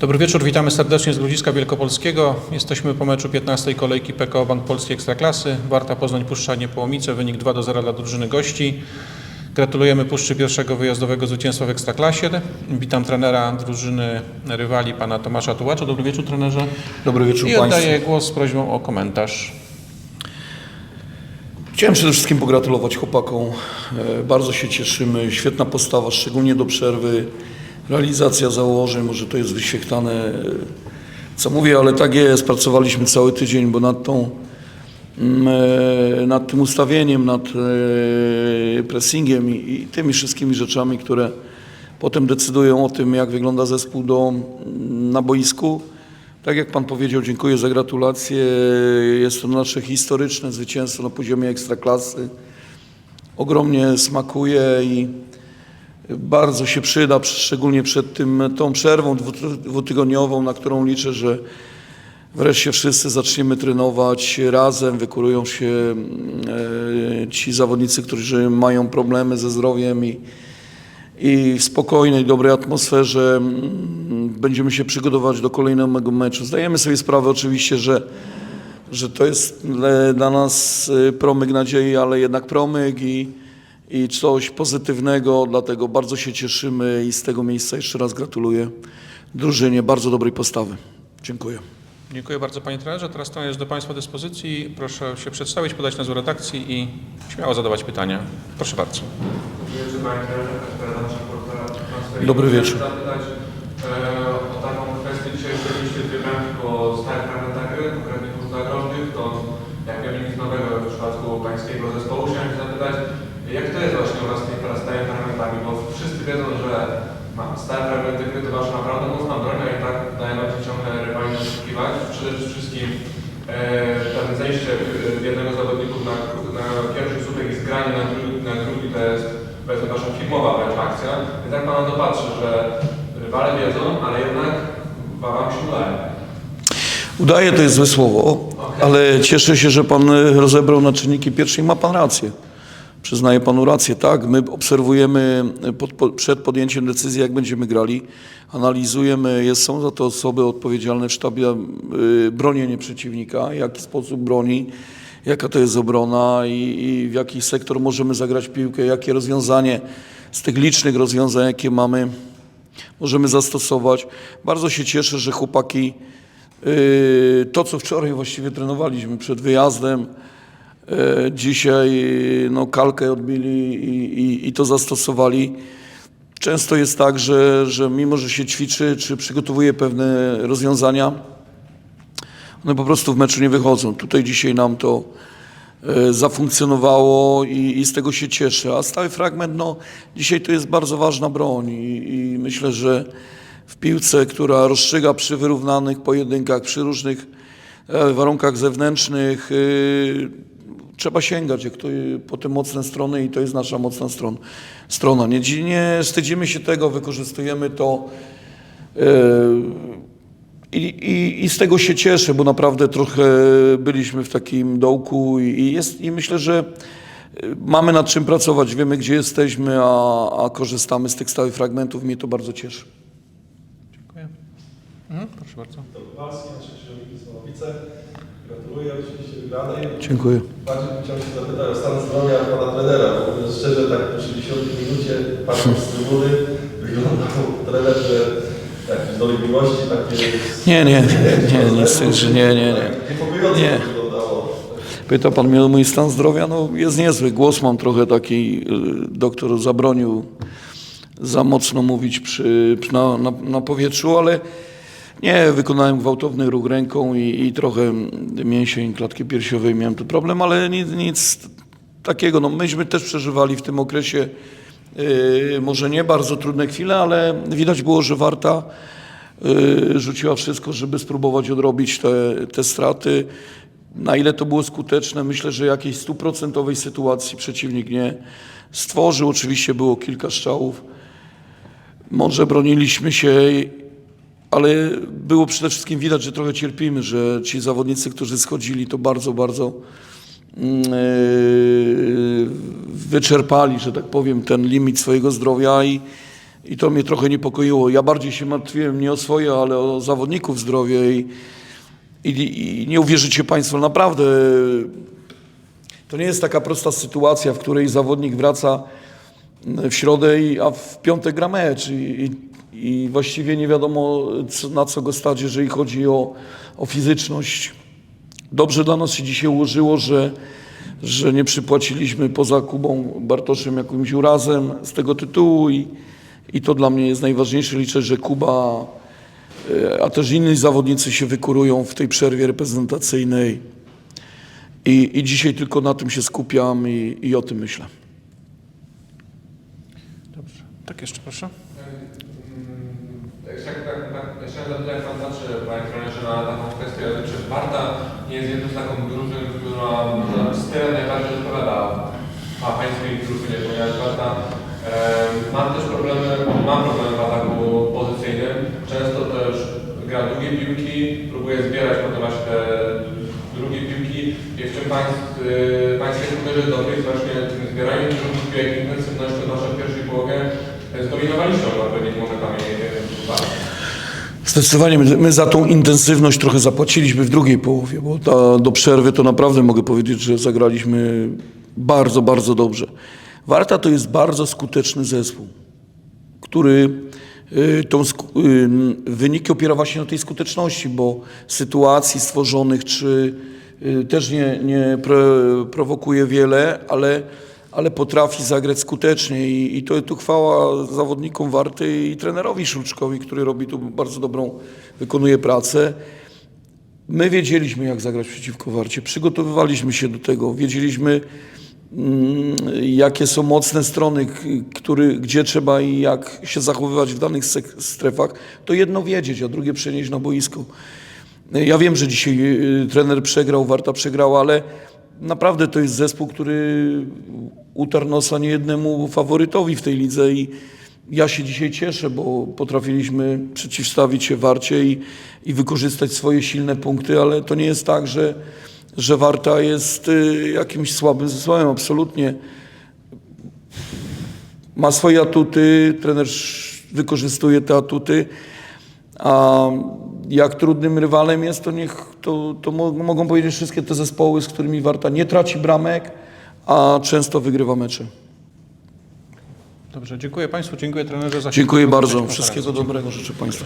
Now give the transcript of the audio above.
Dobry wieczór, witamy serdecznie z Grodziska Wielkopolskiego. Jesteśmy po meczu 15. kolejki PKO Bank Polski Ekstraklasy. Warta Poznań Puszcza Niepołomice, wynik 2 do 0 dla drużyny gości. Gratulujemy Puszczy pierwszego wyjazdowego zwycięstwa w Ekstraklasie. Witam trenera drużyny rywali, pana Tomasza Tułacza. Dobry wieczór trenerze. Dobry wieczór I Państwu. oddaję głos z prośbą o komentarz. Chciałem przede wszystkim pogratulować chłopakom. E, Bardzo się cieszymy. Świetna postawa, szczególnie do przerwy. Realizacja założeń, może to jest wyświetlane, e, co mówię, ale tak jest. Pracowaliśmy cały tydzień, bo nad tą mm, e, nad tym ustawieniem, nad e, pressingiem i, i tymi wszystkimi rzeczami, które potem decydują o tym, jak wygląda zespół do, na boisku. Tak jak Pan powiedział, dziękuję za gratulacje. Jest to nasze historyczne zwycięstwo na poziomie ekstraklasy. Ogromnie smakuje i bardzo się przyda, szczególnie przed tym, tą przerwą dwu- dwutygodniową, na którą liczę, że wreszcie wszyscy zaczniemy trenować razem, wykurują się e, ci zawodnicy, którzy mają problemy ze zdrowiem i, i w spokojnej, dobrej atmosferze mm, będziemy się przygotować do kolejnego meczu. Zdajemy sobie sprawę oczywiście, że, że to jest le- dla nas y, promyk nadziei, ale jednak promyk i, i coś pozytywnego, dlatego bardzo się cieszymy i z tego miejsca jeszcze raz gratuluję drużynie bardzo dobrej postawy. Dziękuję. Dziękuję bardzo panie trenerze. Teraz to jest do państwa dyspozycji. Proszę się przedstawić, podać nazwę redakcji i śmiało zadawać pytania. Proszę bardzo. Transfer. Dobry wieczór. Chciałem zapytać e, o taką kwestię. Dzisiaj strzeliliście dwie bramki po stałych fragmentach gry, konkretnie po zagrożnych. To jakby nic nowego w przypadku pańskiego zespołu. Chciałem się zapytać, jak to jest właśnie u Was z tymi stałymi fragmentami? Bo wszyscy wiedzą, że ma stałe fragmenty gry to Wasza naprawdę mocna broń, a i tak daje Wam ciągle rywali oszukiwać. Przede wszystkim e, pewne zejście e, jednego z zawodników na, na pierwszy słupek i zgranie na drugi, na drugi to jest powiedzmy nasza filmowa wręcz akcja. I tak Pan na to patrzy, że rywale wiedzą, ale jednak Wam się udaje. Udaje to jest złe słowo, ale cieszę się, że Pan y, rozebrał na czynniki pierwsze i ma Pan rację. Przyznaję Panu rację, tak. My obserwujemy y, pod, po, przed podjęciem decyzji, jak będziemy grali, analizujemy, jest, są za to osoby odpowiedzialne w sztabie y, bronienie przeciwnika, jaki sposób broni, jaka to jest obrona i, i w jaki sektor możemy zagrać piłkę, jakie rozwiązanie z tych licznych rozwiązań, jakie mamy, możemy zastosować. Bardzo się cieszę, że chłopaki Yy, To, co wczoraj właściwie trenowaliśmy przed wyjazdem, dzisiaj yy, no, kalkę odbili i, i, i to zastosowali. Często jest tak, że, że mimo, że się ćwiczy czy przygotowuje pewne rozwiązania, one po prostu w meczu nie wychodzą. Tutaj dzisiaj nam to e, zafunkcjonowało i, i z tego się cieszę. A stały fragment, no dzisiaj to jest bardzo ważna broń i, i myślę, że w piłce, która rozstrzyga przy wyrównanych pojedynkach, przy różnych e, warunkach zewnętrznych, trzeba sięgać jak to, y, po te mocne strony i to jest nasza mocna stron, strona. Nie, nie wstydzimy się tego, wykorzystujemy to. e, I, i, I z tego się cieszę, bo naprawdę trochę byliśmy w takim dołku i, i jest, i myślę, że y, mamy nad czym pracować, wiemy gdzie jesteśmy, a, a korzystamy z tych stałych fragmentów. Mnie to bardzo cieszy. Dziękuję. Mhm, proszę bardzo. Gratuluję oczywiście wygranej. Dziękuję. Bardziej bym chciał się zapytać o stan zdrowia pana trenera, bo mówiąc szczerze, tak po 60 minucie, patrząc z trybuny, wyglądał trener, że jakieś dolegliwości takie... Nie, nie, nie, nie, nic z tych, że nie, nie, nie. Niepokojąco Nie. wyglądało. Pyta pan mnie o mój stan zdrowia? No jest niezły. Głos mam trochę taki, y, doktor zabronił za mocno mówić przy, przy- na, na, na powietrzu, ale nie, wykonałem gwałtowny ruch ręką i, i trochę mięsień klatki piersiowej miałem tu problem, ale nic, nic takiego. No, myśmy też przeżywali w tym okresie y, może nie bardzo trudne chwile, ale widać było, że Warta y, rzuciła wszystko, żeby spróbować odrobić te, te straty. Na ile to było skuteczne, myślę, że jakiejś stuprocentowej sytuacji przeciwnik nie stworzył. Oczywiście było kilka strzałów. Może broniliśmy się, ale było przede wszystkim widać, że trochę cierpimy, że ci zawodnicy, którzy schodzili, to bardzo, bardzo mm, e, wyczerpali, że tak powiem, ten limit swojego zdrowia i, I to mnie trochę niepokoiło. Ja bardziej się martwiłem nie o swoje, ale o zawodników zdrowie i, i, i nie uwierzycie Państwo, naprawdę to nie jest taka prosta sytuacja, w której zawodnik wraca w środę, i, a w piątek gra mecz i, i, i właściwie nie wiadomo na co go stać, jeżeli chodzi o, o fizyczność. Dobrze dla nas się dzisiaj ułożyło, że, że nie przypłaciliśmy poza Kubą Bartoszem jakimś urazem z tego tytułu i, i to dla mnie jest najważniejsze. Liczę, że Kuba, e, a też inni zawodnicy się wykurują w tej przerwie reprezentacyjnej. I, I dzisiaj tylko na tym się skupiam i, i o tym myślę. Dobrze. Tak, jeszcze proszę. Tak, tak, tak, tak. Jak Pan patrzy, Panie Trenerze, na taką kwestię, czy Warta nie jest jedną z taką drużyn, która na style najbardziej odpowiada a Pańskiej drużynie, ponieważ Warta e, ma też problemy, ma problemy w ataku pozycyjnym, często też gra długie piłki, próbuje zbierać potem właśnie te drugie piłki i w czym pańs, y, Pańskie dobry jest właśnie tym zbieraniem drugich piłek, intensywnością nasza w pierwszej połowie e, zdominowaliśmy na pewnych momentami. Zdecydowanie my, my za tą intensywność trochę zapłaciliśmy w drugiej połowie, bo ta, do przerwy to naprawdę mogę powiedzieć, że zagraliśmy bardzo, bardzo dobrze. Warta to jest bardzo skuteczny zespół, który y, tą y, wyniki opiera właśnie na tej skuteczności, bo sytuacji stworzonych czy y, też nie, nie pro, prowokuje wiele, ale, ale potrafi zagrać skutecznie i, i to tu chwała zawodnikom Warty i trenerowi Szulczkowi, który robi tu bardzo dobrą, wykonuje pracę. My wiedzieliśmy, jak zagrać przeciwko Warcie, przygotowywaliśmy się do tego, wiedzieliśmy, mm, jakie są mocne strony, który, gdzie trzeba i jak się zachowywać w danych strefach. To jedno wiedzieć, a drugie przenieść na boisko. Ja wiem, że dzisiaj y, trener przegrał, Warta przegrała, ale naprawdę to jest zespół, który utarł nosa niejednemu faworytowi w tej lidze i ja się dzisiaj cieszę, bo potrafiliśmy przeciwstawić się Warcie i, i wykorzystać swoje silne punkty, ale to nie jest tak, że, że Warta jest y, jakimś słabym zespołem, absolutnie. Ma swoje atuty, trener wykorzystuje te atuty, a jak trudnym rywalem jest, to niech to, to mo- mogą powiedzieć wszystkie te zespoły, z którymi Warta nie traci bramek, a często wygrywa mecze. Dobrze, dziękuję Państwu, dziękuję trenerze za Dziękuję bardzo. Wszystkiego dobrego życzę Państwu.